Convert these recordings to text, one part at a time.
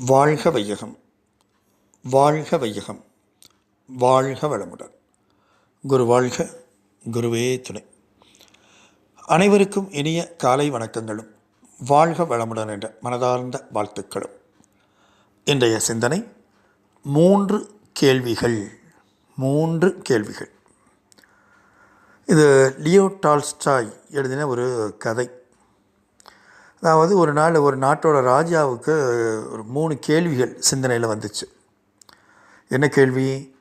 வாழ்க வையகம் வாழ்க வையகம் வாழ்க வளமுடன். குரு வாழ்க குருவே துணை. அனைவருக்கும் இனிய காலை வணக்கங்களும் வாழ்க வளமுடன் என்ற மனதார்ந்த வாழ்த்துக்களும். இன்றைய சிந்தனை மூன்று கேள்விகள் மூன்று கேள்விகள். இது லியோ டால்ஸ்டாய் எழுதின ஒரு கதை. அதாவது ஒரு நாள் ஒரு நாட்டோட ராஜாவுக்கு ஒரு மூணு கேள்விகள் சிந்தனையில் வந்துச்சு. என்ன கேள்வி?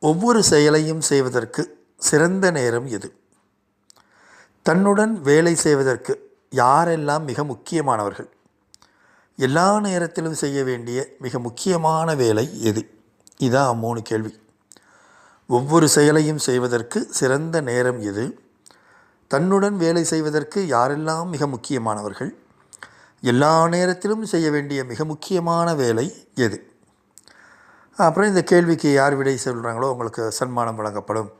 ஒவ்வொரு செயலையும் செய்வதற்கு சிறந்த நேரம் எது? தன்னுடன் வேலை செய்வதற்கு யாரெல்லாம் மிக முக்கியமானவர்கள்? எல்லா நேரத்திலும் செய்ய வேண்டிய மிக முக்கியமான வேலை எது? இதான் மூணு கேள்வி. ஒவ்வொரு செயலையும் செய்வதற்கு சிறந்த நேரம் எது? தன்னுடன் வேலை செய்வதற்கு யாரெல்லாம் மிக முக்கியமானவர்கள்? எல்லா நேரத்திலும் செய்ய வேண்டிய மிக முக்கியமான வேலை எது? அப்புறம் இந்த கேள்விக்கு யார் விடை சொல்கிறாங்களோ அவங்களுக்கு சன்மானம் வழங்கப்படும்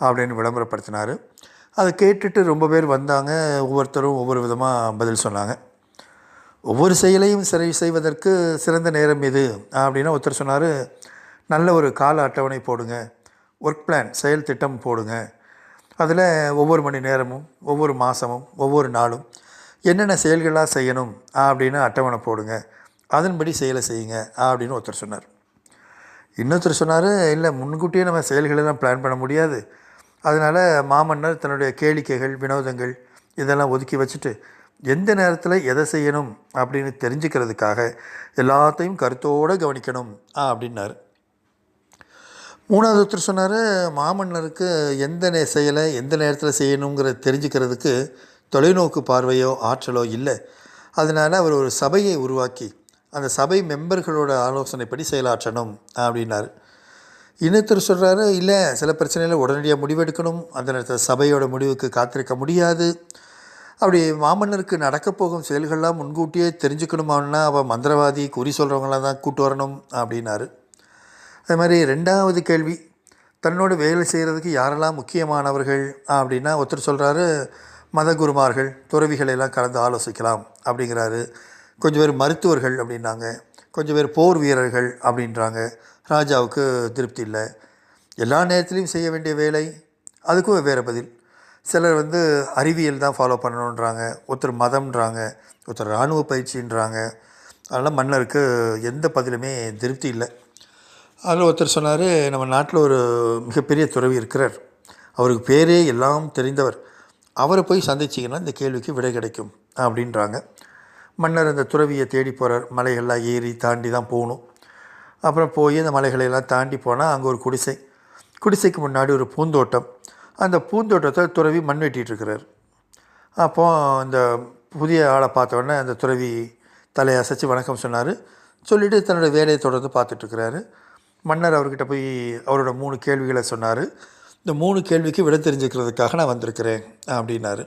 அப்படின்னு விளம்பரப்படுத்தினார். அதை கேட்டுட்டு ரொம்ப பேர் வந்தாங்க. ஒவ்வொருத்தரும் ஒவ்வொரு விதமாக பதில் சொன்னாங்க. ஒவ்வொரு செயலையும் சரி செய்வதற்கு சிறந்த நேரம் எது? அப்படின்னா ஒருத்தர் சொன்னார் நல்ல ஒரு கால அட்டவணை போடுங்க. ஒர்க் பிளான் செயல் திட்டம் போடுங்க. அதில் ஒவ்வொரு மணி நேரமும் ஒவ்வொரு மாதமும் ஒவ்வொரு நாளும் என்னென்ன செயல்களாக செய்யணும்? அப்படின்னு அட்டவணை போடுங்க. அதன்படி செயலை செய்யுங்க அப்படின்னு ஒருத்தர் சொன்னார். இன்னொருத்தர் சொன்னார் இல்லை முன்கூட்டியே நம்ம செயல்களெல்லாம் பிளான் பண்ண முடியாது. அதனால் மாமன்னர் தன்னுடைய கேளிக்கைகள் வினோதங்கள் இதெல்லாம் ஒதுக்கி வச்சுட்டு எந்த நேரத்தில் எதை செய்யணும்? அப்படின்னு தெரிஞ்சுக்கிறதுக்காக எல்லாத்தையும் கருத்தோடு கவனிக்கணும் அப்படின்னார். மூணாவது ஒருத்தர் சொன்னார் மாமன்னருக்கு எந்த செயலை எந்த நேரத்தில் செய்யணுங்கிறத தெரிஞ்சுக்கிறதுக்கு தொலைநோக்கு பார்வையோ ஆற்றலோ இல்லை. அதனால் அவர் ஒரு சபையை உருவாக்கி அந்த சபை மெம்பர்களோட ஆலோசனைப்படி செயலாற்றணும் அப்படின்னாரு. இன்னொருத்தர் சொல்கிறாரு இல்லை சில பிரச்சனையில் உடனடியாக முடிவெடுக்கணும். அந்த நேரத்தில் சபையோட முடிவுக்கு காத்திருக்க முடியாது. அப்படி மாமன்னருக்கு நடக்கப் போகும் செயல்கள்லாம் முன்கூட்டியே தெரிஞ்சுக்கணுமான்னா அவள் மந்திரவாதி குறி சொல்கிறவங்களாம் தான் கூட்டு வரணும் அப்படின்னாரு. அது மாதிரி ரெண்டாவது கேள்வி தன்னோட வேலை செய்கிறதுக்கு யாரெல்லாம் முக்கியமானவர்கள்? அப்படின்னா ஒருத்தர் சொல்கிறாரு மத குருமார்கள் துறவிகளை எல்லாம் கலந்து ஆலோசிக்கலாம் அப்படிங்கிறாரு. கொஞ்சம் பேர் மருத்துவர்கள் அப்படின்னாங்க. கொஞ்சம் பேர் போர் வீரர்கள் அப்படின்றாங்க. ராஜாவுக்கு திருப்தி இல்லை. எல்லா நேரத்துலையும் செய்ய வேண்டிய வேலை அதுக்கும் வேறு பதில். சிலர் வந்து அறிவியல் தான் ஃபாலோ பண்ணணுன்றாங்க. ஒருத்தர் மதம்ன்றாங்க ஒருத்தர் இராணுவ பயிற்சின்றாங்க. அதனால் மன்னருக்கு எந்த பதிலுமே திருப்தி இல்லை. அதில் ஒருத்தர் சொன்னார் நம்ம நாட்டில் ஒரு மிகப்பெரிய துறவி இருக்கிறார். அவருக்கு பேரே எல்லாம் தெரிந்தவர். அவரை போய் சந்திச்சிங்கன்னா இந்த கேள்விக்கு விடை கிடைக்கும் அப்படின்றாங்க. மன்னர் அந்த துறவியை தேடி போகிறார் மலைகள்லாம் ஏறி தாண்டி தான் போகணும். அப்புறம் போய் அந்த மலைகளையெல்லாம் தாண்டி போனால் அங்கே ஒரு குடிசை. குடிசைக்கு முன்னாடி ஒரு பூந்தோட்டம். அந்த பூந்தோட்டத்தை துறவி மண் வெட்டிகிட்டு இருக்கிறார். அப்போது அந்த புதிய ஆளை பார்த்தோன்னே அந்த துறவி தலையை அசைச்சு வணக்கம் சொன்னார். சொல்லிவிட்டு தன்னோட வேலையை தொடர்ந்து பார்த்துட்ருக்கிறாரு மன்னர் அவர்கிட்ட போய் அவரோட மூணு கேள்விகளை சொன்னார். இந்த மூணு கேள்விக்கு விட தெரிஞ்சுக்கிறதுக்காக நான் வந்திருக்கிறேன் அப்படின்னாரு.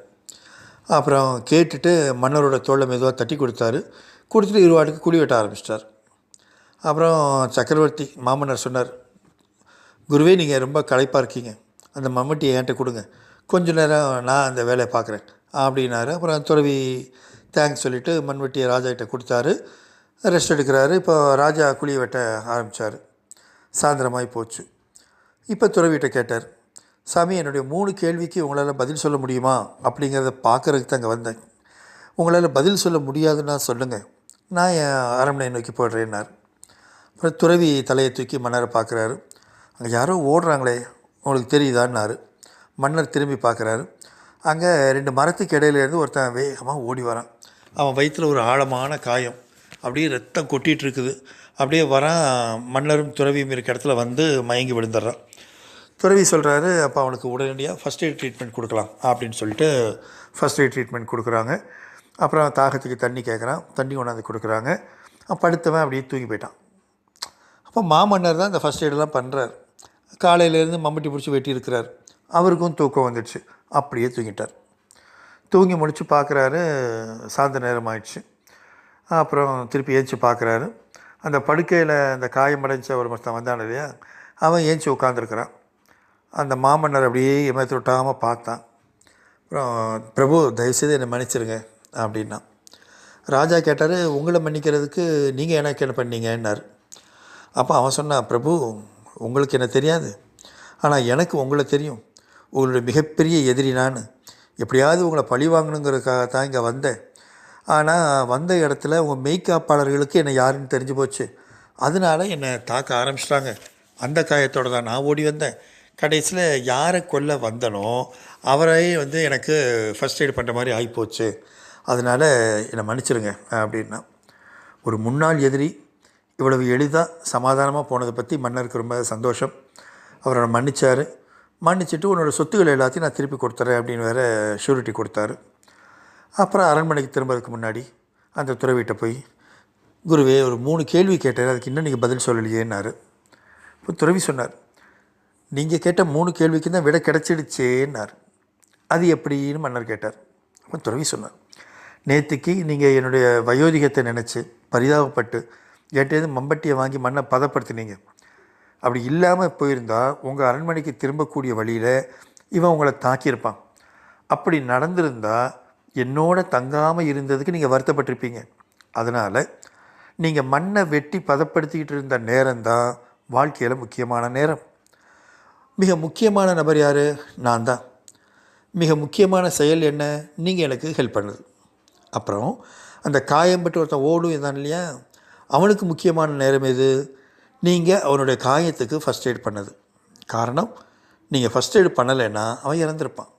அப்புறம் கேட்டுட்டு மன்னரோட தோலை மெதுவாக தட்டி கொடுத்தாரு. கொடுத்துட்டு இருவாட்டுக்கு குழி வெட்ட ஆரம்பிச்சிட்டார். அப்புறம் சக்கரவர்த்தி மாமன்னர் சொன்னார் குருவே நீங்கள் ரொம்ப களைப்பாக இருக்கீங்க. அந்த மம்மட்டியை என்கிட்ட கொடுங்க. கொஞ்ச நேரம் நான் அந்த வேலையை பார்க்குறேன் அப்படின்னாரு. அப்புறம் துறவி தேங்க்ஸ் சொல்லிவிட்டு மண்வெட்டியை ராஜாக்கிட்ட கொடுத்தாரு. ரெஸ்ட் எடுக்கிறாரு. இப்போ ராஜா குழி வெட்ட ஆரம்பித்தார் சாயந்தரமாகி போச்சு. இப்போ துறவிகிட்ட கேட்டார் சாமி என்னுடைய மூணு கேள்விக்கு உங்களால் பதில் சொல்ல முடியுமா? அப்படிங்கிறத பார்க்குறதுக்கு தான் அங்கே வந்தேன். உங்களால் பதில் சொல்ல முடியாதுன்னா சொல்லுங்கள் நான் என் அரண்மனை நோக்கி போடுறேன்னார் அப்புறம் துறவி தலையை தூக்கி மன்னரை பார்க்குறாரு. அங்கே யாரோ ஓடுறாங்களே உங்களுக்கு தெரியுதான்னாரு. மன்னர் திரும்பி பார்க்குறாரு. அங்கே ரெண்டு மரத்துக்கு இடையிலேருந்து ஒருத்தன் வேகமாக ஓடி வரான். அவன் வயிற்றில் ஒரு ஆழமான காயம். அப்படியே ரத்தம் கொட்டிகிட்டு இருக்குது. அப்படியே வரான் மன்னரும் துறவியும் இருக்க இடத்துல வந்து மயங்கி விழுந்துடுறான். துறவி சொல்கிறாரு அப்போ அவனுக்கு உடனடியாக ஃபஸ்ட் எய்ட் ட்ரீட்மெண்ட் கொடுக்கலாம் அப்படின்னு சொல்லிட்டு ஃபஸ்ட் எய்ட் ட்ரீட்மெண்ட் கொடுக்குறாங்க. அப்புறம் தாகத்துக்கு தண்ணி கேட்குறான் தண்ணி கொண்டாந்து கொடுக்குறாங்க. படுத்தவன் அப்படியே தூங்கி போயிட்டான். அப்போ மாமன்னர் தான் இந்த ஃபஸ்ட் எய்டெல்லாம் பண்ணுறார் காலையிலேருந்து மம்பட்டி பிடிச்சி வெட்டி இருக்கிறார். அவருக்கும் தூக்கம் வந்துடுச்சு. அப்படியே தூங்கிட்டார். தூங்கி முடித்து பார்க்குறாரு சாயந்தர நேரம் ஆயிடுச்சு. அப்புறம் திருப்பி ஏஞ்சி பார்க்குறாரு அந்த படுக்கையில் அந்த காயமடைஞ்ச ஒரு மொத்தம் வந்தான் இல்லையா? அவன் ஏஞ்சி உட்காந்துருக்கிறான் அந்த மாமன்னர் அப்படியே எமத்து விட்டாமல் பார்த்தான். அப்புறம் பிரபு தயவுசெய்து என்னை மன்னிச்சிருங்க அப்படின்னா ராஜா கேட்டார் உங்களை மன்னிக்கிறதுக்கு நீங்கள் எனக்கு என்ன பண்ணீங்கன்னார். அப்போ அவன் சொன்னான் பிரபு உங்களுக்கு என்ன தெரியாது. ஆனால் எனக்கு உங்களை தெரியும். உங்களுடைய மிகப்பெரிய எதிரி நான். எப்படியாவது உங்களை பழி வாங்கணுங்கிறதுக்காக தான் இங்கே வந்தேன். ஆனால் வந்த இடத்துல உங்கள் மெய்க்காப்பாளர்களுக்கு என்னை யாருன்னு தெரிஞ்சு போச்சு. அதனால என்னை தாக்க ஆரம்பிச்சிட்டாங்க. அந்த காயத்தோடு தான் நான் ஓடி வந்தேன். கடைசியில் யாரை கொல்ல வந்தனோ அவரை வந்து எனக்கு ஃபஸ்ட் எய்ட் பண்ணுற மாதிரி ஆகிப்போச்சு அதனால் என்னை மன்னிச்சிருங்க அப்படின்னா. ஒரு முன்னாள் எதிரி இவ்வளவு எளிதாக சமாதானமாக போனதை பற்றி மன்னருக்கு ரொம்ப சந்தோஷம். அவரை மன்னிச்சார். மன்னிச்சிட்டு உன்னோட சொத்துக்கள் எல்லாத்தையும் நான் திருப்பி கொடுத்துறேன் அப்படின்னு வேற ஷூரிட்டி கொடுத்தாரு. அப்புறம் அரண்மனைக்கு திரும்புறதுக்கு முன்னாடி அந்த துறவிட்ட போய் குருவே ஒரு மூணு கேள்வி கேட்டார் அதுக்கு இன்னும் நீங்கள் பதில் சொல்லலையேன்னாரு. இப்போ துறவி சொன்னார் நீங்கள் கேட்ட மூணு கேள்விக்கு தான் விட கிடச்சிடுச்சேன்னார். அது எப்படின்னு மன்னர் கேட்டார். அப்போ துறவி சொன்னார். நேற்றுக்கு நீங்கள் என்னுடைய வயோதிகத்தை நினச்சி பரிதாபப்பட்டு என்கிட்டேருந்து மம்பட்டியை வாங்கி மண்ணை பதப்படுத்தினீங்க. அப்படி இல்லாமல் போயிருந்தால் உங்கள் அரண்மனைக்கு திரும்பக்கூடிய வழியில் இவன் உங்களை தாக்கியிருப்பான். அப்படி நடந்திருந்தால் என்னோட தங்காமல் இருந்ததுக்கு நீங்கள் வருத்தப்பட்டிருப்பீங்க. அதனால் நீங்கள் மண்ணை வெட்டி பதப்படுத்திக்கிட்டு இருந்த நேரம்தான் வாழ்க்கையில் முக்கியமான நேரம். மிக முக்கியமான நபர் யார்? நான் தான் மிக முக்கியமான செயல் என்ன? நீங்கள் எனக்கு ஹெல்ப் பண்ணுது அப்புறம் அந்த காயம் பற்றி ஒருத்தன் ஓடும் இருந்தான் இல்லையா? அவனுக்கு முக்கியமான நேரம் எது? நீங்கள் அவனுடைய காயத்துக்கு ஃபஸ்ட் எய்ட் பண்ணது. காரணம் நீங்கள் ஃபஸ்ட் எய்ட் பண்ணலைன்னா அவன் இறந்துருப்பான்.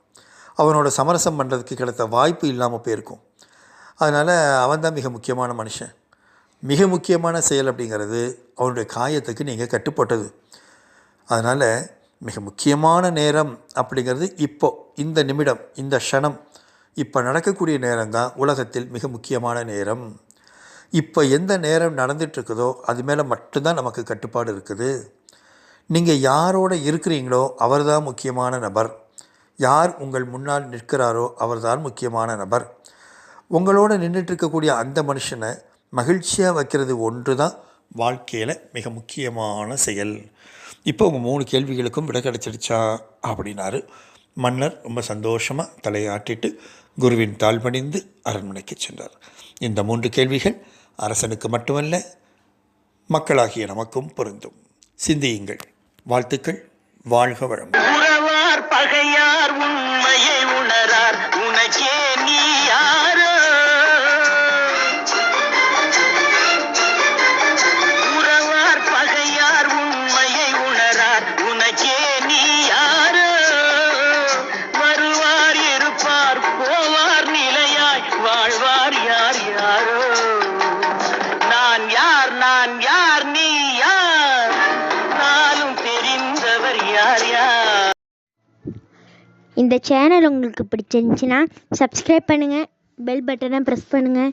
அவனோட சமரசம் பண்ணுறதுக்கு கிடைத்த வாய்ப்பு இல்லாமல் போயிருக்கும். அதனால் அவன் தான் மிக முக்கியமான மனுஷன். மிக முக்கியமான செயல் அப்படிங்கிறது அவனுடைய காயத்துக்கு நீங்கள் கட்டுப்பட்டது. அதனால் மிக முக்கியமான நேரம் அப்படிங்கிறது இப்போ இந்த நிமிடம் இந்த க்ஷணம். இப்போ நடக்கக்கூடிய நேரம் தான் உலகத்தில் மிக முக்கியமான நேரம். இப்போ எந்த நேரம் நடந்துட்டுருக்குதோ அது மேலே மட்டும்தான் நமக்கு கட்டுப்பாடு இருக்குது. நீங்கள் யாரோட இருக்கிறீங்களோ அவர்தான் முக்கியமான நபர். யார் உங்கள் முன்னால் நிற்கிறாரோ அவர்தான் முக்கியமான நபர். உங்களோட நின்றுட்டு இருக்கக்கூடிய அந்த மனுஷனை மகிழ்ச்சியாக வைக்கிறது ஒன்று தான் வாழ்க்கையில் மிக முக்கியமான செயல். இப்போ உங்கள் மூணு கேள்விகளுக்கும் விட கிடச்சிடுச்சா அப்படின்னாரு. மன்னர் ரொம்ப சந்தோஷமாக தலையாட்டிட்டு குருவின் தாழ்மணிந்து அரண்மனைக்கு சென்றார். இந்த மூன்று கேள்விகள் அரசனுக்கு மட்டுமல்ல மக்களாகிய நமக்கும் பொருந்தும். சிந்தியுங்கள். வாழ்த்துக்கள். வாழ்க வளம் பகையார் உண்மையை உணரார். உனக்கே நீ இந்த சேனல் உங்களுக்கு பிடிச்சிருந்துச்சின்னா சப்ஸ்கிரைப் பண்ணுங்கள் பெல் பட்டனை ப்ரெஸ் பண்ணுங்கள்